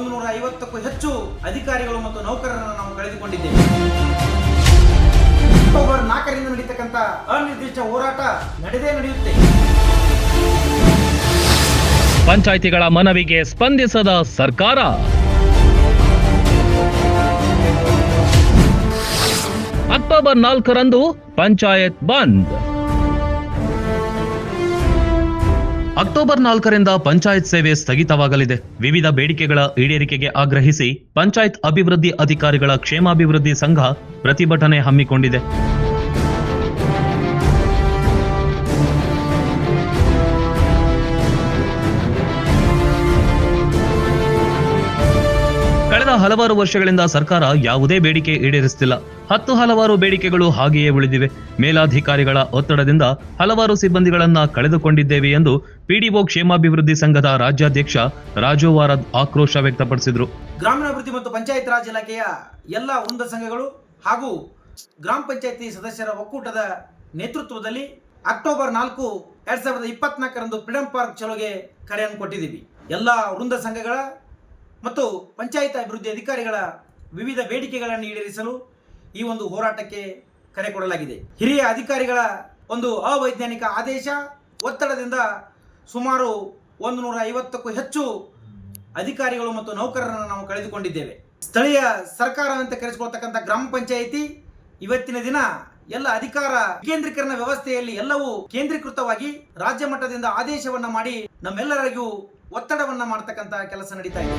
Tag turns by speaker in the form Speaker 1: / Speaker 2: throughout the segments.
Speaker 1: ಒಂದು ನೂರ ಐವತ್ತಕ್ಕೂ ಹೆಚ್ಚು ಅಧಿಕಾರಿಗಳು ಮತ್ತು ನೌಕರರನ್ನು ನಾವು ಕಳೆದುಕೊಂಡಿದ್ದೇವೆ. ಅಕ್ಟೋಬರ್ ನಾಲ್ಕರಿಂದ ನಡೀತಕ್ಕಂಥ ಅನಿರ್ದಿಷ್ಟ ಹೋರಾಟ ನಡೆದೇ ನಡೆಯುತ್ತೆ.
Speaker 2: ಪಂಚಾಯಿತಿಗಳ ಮನವಿಗೆ ಸ್ಪಂದಿಸದ ಸರ್ಕಾರ. ಅಕ್ಟೋಬರ್ ನಾಲ್ಕರಂದು ಪಂಚಾಯತ್ ಬಂದ್. ಅಕ್ಟೋಬರ್ ನಾಲ್ಕರಿಂದ ಪಂಚಾಯತ್ ಸೇವೆ ಸ್ಥಗಿತವಾಗಲಿದೆ. ವಿವಿಧ ಬೇಡಿಕೆಗಳ ಈಡೇರಿಕೆಗೆ ಆಗ್ರಹಿಸಿ ಪಂಚಾಯತ್ ಅಭಿವೃದ್ಧಿ ಅಧಿಕಾರಿಗಳ ಕ್ಷೇಮಾಭಿವೃದ್ಧಿ ಸಂಘ ಪ್ರತಿಭಟನೆ ಹಮ್ಮಿಕೊಂಡಿದೆ. ಹಲವಾರು ವರ್ಷಗಳಿಂದ ಸರ್ಕಾರ ಯಾವುದೇ ಬೇಡಿಕೆ ಈಡೇರಿಸುತ್ತಿಲ್ಲ. ಹತ್ತು ಹಲವಾರು ಬೇಡಿಕೆಗಳು ಹಾಗೆಯೇ ಉಳಿದಿವೆ. ಮೇಲಾಧಿಕಾರಿಗಳ ಒತ್ತಡದಿಂದ ಹಲವಾರು ಸಿಬ್ಬಂದಿಗಳನ್ನ ಕಳೆದುಕೊಂಡಿದ್ದೇವೆ ಎಂದು ಪಿಡಿಒ ಕ್ಷೇಮಾಭಿವೃದ್ಧಿ ಸಂಘದ ರಾಜ್ಯಾಧ್ಯಕ್ಷ ರಾಜು ಆಕ್ರೋಶ ವ್ಯಕ್ತಪಡಿಸಿದರು.
Speaker 1: ಗ್ರಾಮೀಣಾಭಿವೃದ್ಧಿ ಮತ್ತು ಪಂಚಾಯತ್ ರಾಜ್ ಇಲಾಖೆಯ ಎಲ್ಲ ವೃಂದ ಸಂಘಗಳು ಹಾಗೂ ಗ್ರಾಮ ಪಂಚಾಯತಿ ಸದಸ್ಯರ ಒಕ್ಕೂಟದ ನೇತೃತ್ವದಲ್ಲಿ ಅಕ್ಟೋಬರ್ ನಾಲ್ಕು, ಎರಡ್ ಸಾವಿರದ ಇಪ್ಪತ್ನಾಲ್ಕರಂದು ಫ್ರೀಡಂ ಪಾರ್ಕ್ ಚಲೋಗೆ ಕರೆಯನ್ನು ಕೊಟ್ಟಿದ್ದೀವಿ. ಎಲ್ಲ ವೃಂದ ಸಂಘಗಳ ಮತ್ತು ಪಂಚಾಯತ್ ಅಭಿವೃದ್ಧಿ ಅಧಿಕಾರಿಗಳ ವಿವಿಧ ಬೇಡಿಕೆಗಳನ್ನು ಈಡೇರಿಸಲು ಈ ಒಂದು ಹೋರಾಟಕ್ಕೆ ಕರೆ ಕೊಡಲಾಗಿದೆ. ಹಿರಿಯ ಅಧಿಕಾರಿಗಳ ಒಂದು ಅವೈಜ್ಞಾನಿಕ ಆದೇಶ, ಒತ್ತಡದಿಂದ ಸುಮಾರು ಒಂದು ನೂರ ಐವತ್ತಕ್ಕೂ ಹೆಚ್ಚು ಅಧಿಕಾರಿಗಳು ಮತ್ತು ನೌಕರರನ್ನು ನಾವು ಕಳೆದುಕೊಂಡಿದ್ದೇವೆ. ಸ್ಥಳೀಯ ಸರ್ಕಾರ ಅಂತ ಕರೆಸಿಕೊಳ್ತಕ್ಕಂಥ ಗ್ರಾಮ ಪಂಚಾಯಿತಿ ಇವತ್ತಿನ ದಿನ ಎಲ್ಲ ಅಧಿಕಾರ ಕೇಂದ್ರೀಕರಣ ವ್ಯವಸ್ಥೆಯಲ್ಲಿ ಎಲ್ಲವೂ ಕೇಂದ್ರೀಕೃತವಾಗಿ ರಾಜ್ಯ ಮಟ್ಟದಿಂದ ಆದೇಶವನ್ನ ಮಾಡಿ ನಮ್ಮೆಲ್ಲರಿಗೂ ಒತ್ತಡವನ್ನ ಮಾಡ್ತಕ್ಕಂಥ ಕೆಲಸ ನಡೀತಾ ಇದೆ.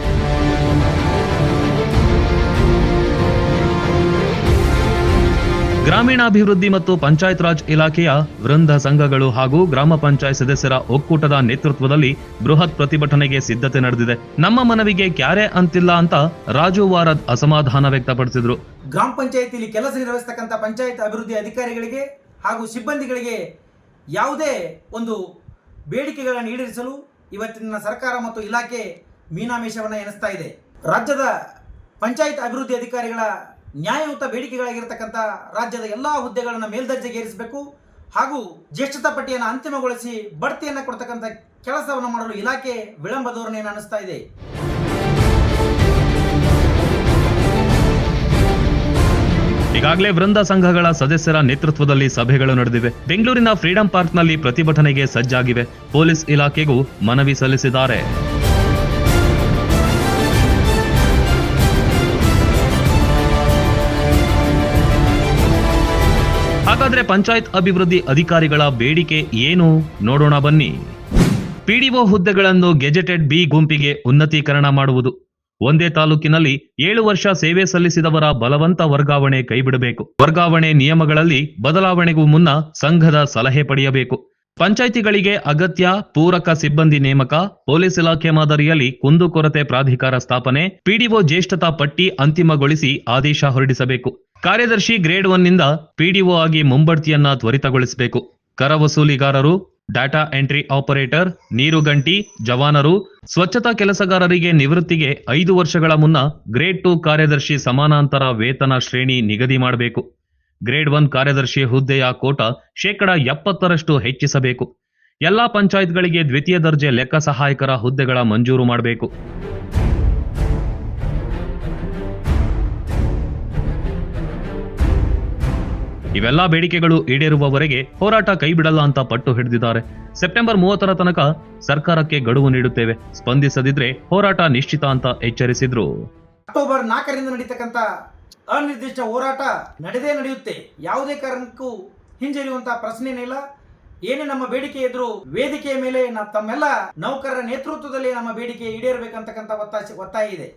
Speaker 2: ಗ್ರಾಮೀಣಾಭಿವೃದ್ಧಿ ಮತ್ತು ಪಂಚಾಯತ್ ರಾಜ್ ಇಲಾಖೆಯ ವೃಂದ ಸಂಘಗಳು ಹಾಗೂ ಗ್ರಾಮ ಪಂಚಾಯತ್ ಸದಸ್ಯರ ಒಕ್ಕೂಟದ ನೇತೃತ್ವದಲ್ಲಿ ಬೃಹತ್ ಪ್ರತಿಭಟನೆಗೆ ಸಿದ್ಧತೆ ನಡೆದಿದೆ. ನಮ್ಮ ಮನವಿಗೆ ಕ್ಯಾರೆ ಅಂತಿಲ್ಲ ಅಂತ ರಾಜು ವಾರದ್ ಅಸಮಾಧಾನ ವ್ಯಕ್ತಪಡಿಸಿದ್ರು.
Speaker 1: ಗ್ರಾಮ ಪಂಚಾಯತಿಯಲ್ಲಿ ಕೆಲಸ ನಿರ್ವಹಿಸ್ತಕ್ಕಂಥ ಪಂಚಾಯತ್ ಅಭಿವೃದ್ಧಿ ಅಧಿಕಾರಿಗಳಿಗೆ ಹಾಗೂ ಸಿಬ್ಬಂದಿಗಳಿಗೆ ಯಾವುದೇ ಒಂದು ಬೇಡಿಕೆಗಳನ್ನು ಈಡೇರಿಸಲು ಇವತ್ತಿನ ಸರ್ಕಾರ ಮತ್ತು ಇಲಾಖೆ ಮೀನಾಮೇಷವನ್ನು ಎನಿಸ್ತಾ ಇದೆ. ರಾಜ್ಯದ ಪಂಚಾಯತ್ ಅಭಿವೃದ್ಧಿ ಅಧಿಕಾರಿಗಳ ನ್ಯಾಯಯುತ ಬೇಡಿಕೆಗಳಾಗಿರ್ತಕ್ಕಂಥ ರಾಜ್ಯದ ಎಲ್ಲ ಹುದ್ದೆಗಳನ್ನು ಮೇಲ್ದರ್ಜೆಗೇರಿಸಬೇಕು ಹಾಗೂ ಜ್ಯೇಷ್ಠತಾ ಪಟ್ಟಿಯನ್ನು ಅಂತಿಮಗೊಳಿಸಿ ಬಡ್ತಿಯನ್ನು ಕೊಡ್ತಕ್ಕಂಥ ಕೆಲಸವನ್ನು ಮಾಡಲು ಇಲಾಖೆ ವಿಳಂಬ ಧೋರಣೆಯನ್ನು ಅನಿಸ್ತಾ ಇದೆ.
Speaker 2: ಈಗಾಗಲೇ ವೃಂದ ಸಂಘಗಳ ಸದಸ್ಯರ ನೇತೃತ್ವದಲ್ಲಿ ಸಭೆಗಳು ನಡೆದಿವೆ. ಬೆಂಗಳೂರಿನ ಫ್ರೀಡಂ ಪಾರ್ಕ್ನಲ್ಲಿ ಪ್ರತಿಭಟನೆಗೆ ಸಜ್ಜಾಗಿವೆ. ಪೊಲೀಸ್ ಇಲಾಖೆಗೂ ಮನವಿ ಸಲ್ಲಿಸಿದ್ದಾರೆ. ಹಾಗಾದ್ರೆ ಪಂಚಾಯತ್ ಅಭಿವೃದ್ಧಿ ಅಧಿಕಾರಿಗಳ ಬೇಡಿಕೆ ಏನು? ನೋಡೋಣ ಬನ್ನಿ. ಪಿಡಿಒ ಹುದ್ದೆಗಳನ್ನು ಗೆಜೆಟೆಡ್ ಬಿ ಗುಂಪಿಗೆ ಉನ್ನತೀಕರಣ ಮಾಡುವುದು. ಒಂದೇ ತಾಲೂಕಿನಲ್ಲಿ ಏಳು ವರ್ಷ ಸೇವೆ ಸಲ್ಲಿಸಿದವರ ಬಲವಂತ ವರ್ಗಾವಣೆ ಕೈಬಿಡಬೇಕು. ವರ್ಗಾವಣೆ ನಿಯಮಗಳಲ್ಲಿ ಬದಲಾವಣೆಗೂ ಮುನ್ನ ಸಂಘದ ಸಲಹೆ ಪಡೆಯಬೇಕು. ಪಂಚಾಯಿತಿಗಳಿಗೆ ಅಗತ್ಯ ಪೂರಕ ಸಿಬ್ಬಂದಿ ನೇಮಕ, ಪೊಲೀಸ್ ಇಲಾಖೆ ಮಾದರಿಯಲ್ಲಿ ಕುಂದುಕೊರತೆ ಪ್ರಾಧಿಕಾರ ಸ್ಥಾಪನೆ, ಪಿಡಿಒ ಜ್ಯೇಷ್ಠತಾ ಪಟ್ಟಿ ಅಂತಿಮಗೊಳಿಸಿ ಆದೇಶ ಹೊರಡಿಸಬೇಕು. ಕಾರ್ಯದರ್ಶಿ ಗ್ರೇಡ್ ಒನ್ನಿಂದ ಪಿಡಿಒ ಆಗಿ ಮುಂಬಡ್ತಿಯನ್ನ ತ್ವರಿತಗೊಳಿಸಬೇಕು. ಕರ ವಸೂಲಿಗಾರರು ಡಾಟಾ ಎಂಟ್ರಿ ಆಪರೇಟರ್ ನೀರುಗಂಟಿ ಜವಾನರು, ಸ್ವಚ್ಛತಾ ಕೆಲಸಗಾರರಿಗೆ ನಿವೃತ್ತಿಗೆ ಐದು ವರ್ಷಗಳ ಮುನ್ನ ಗ್ರೇಡ್ ಟು ಕಾರ್ಯದರ್ಶಿ ಸಮಾನಾಂತರ ವೇತನ ಶ್ರೇಣಿ ನಿಗದಿ ಮಾಡಬೇಕು. ಗ್ರೇಡ್ ಒನ್ ಕಾರ್ಯದರ್ಶಿ ಹುದ್ದೆಯ ಕೋಟ ಶೇಕಡ ಎಪ್ಪತ್ತರಷ್ಟು ಹೆಚ್ಚಿಸಬೇಕು. ಎಲ್ಲಾ ಪಂಚಾಯತ್ಗಳಿಗೆ ದ್ವಿತೀಯ ದರ್ಜೆ ಲೆಕ್ಕ ಸಹಾಯಕರ ಹುದ್ದೆಗಳ ಮಂಜೂರು ಮಾಡಬೇಕು. ಇವೆಲ್ಲಾ ಬೇಡಿಕೆಗಳು ಈಡೇರುವವರೆಗೆ ಹೋರಾಟ ಕೈಬಿಡಲ್ಲ ಅಂತ ಪಟ್ಟು ಹಿಡಿದಿದ್ದಾರೆ. ಸೆಪ್ಟೆಂಬರ್ ಮೂವತ್ತರ ತನಕ ಸರ್ಕಾರಕ್ಕೆ ಗಡುವು ನೀಡುತ್ತೇವೆ. ಸ್ಪಂದಿಸದಿದ್ರೆ ಹೋರಾಟ ನಿಶ್ಚಿತ ಅಂತ ಎಚ್ಚರಿಸಿದ್ರು.
Speaker 1: ಅಕ್ಟೋಬರ್ ನಾಲ್ಕರಿಂದ ನಡೀತಕ್ಕಂತ ಅನಿರ್ದಿಷ್ಟ ಹೋರಾಟ ನಡೆದೇ ನಡೆಯುತ್ತೆ. ಯಾವುದೇ ಕಾರಣಕ್ಕೂ ಹಿಂಜರಿಯುವಂತ ಪ್ರಶ್ನೆನೇ ಇಲ್ಲ. ಏನೇ ನಮ್ಮ ಬೇಡಿಕೆ ಇದ್ರು ವೇದಿಕೆಯ ಮೇಲೆ ತಮ್ಮೆಲ್ಲ ನೌಕರರ ನೇತೃತ್ವದಲ್ಲಿ ನಮ್ಮ ಬೇಡಿಕೆ ಈಡೇರಬೇಕಂತಕ್ಕಂಥ ಒತ್ತಾಯ ಒತ್ತಾಯ ಇದೆ.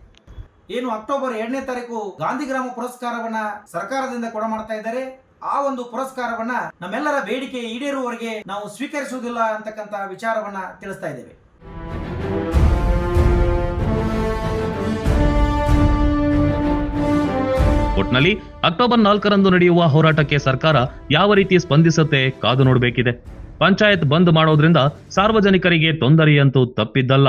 Speaker 1: ಏನು ಅಕ್ಟೋಬರ್ ಎರಡನೇ ತಾರೀಕು ಗಾಂಧಿ ಗ್ರಾಮ ಪುರಸ್ಕಾರವನ್ನ ಸರ್ಕಾರದಿಂದ ಕೊಡ ಮಾಡ್ತಾ ಇದ್ದಾರೆ. ಆ ಒಂದು ಪುರಸ್ಕಾರವನ್ನ ನಮ್ಮೆಲ್ಲರ ಬೇಡಿಕೆ ಈಡೇರುವವರೆಗೆ ನಾವು ಸ್ವೀಕರಿಸುವುದಿಲ್ಲ ಅಂತಕ್ಕಂಥ ವಿಚಾರವನ್ನ ತಿಳಿಸ್ತಾ ಇದ್ದೇವೆ.
Speaker 2: ಒಟ್ನಲ್ಲಿ ಅಕ್ಟೋಬರ್ ನಾಲ್ಕರಂದು ನಡೆಯುವ ಹೋರಾಟಕ್ಕೆ ಸರ್ಕಾರ ಯಾವ ರೀತಿ ಸ್ಪಂದಿಸುತ್ತೆ ಕಾದು ನೋಡಬೇಕಿದೆ. ಪಂಚಾಯತ್ ಬಂದ್ ಮಾಡೋದ್ರಿಂದ ಸಾರ್ವಜನಿಕರಿಗೆ ತೊಂದರೆಯಂತೂ ತಪ್ಪಿದ್ದಲ್ಲ.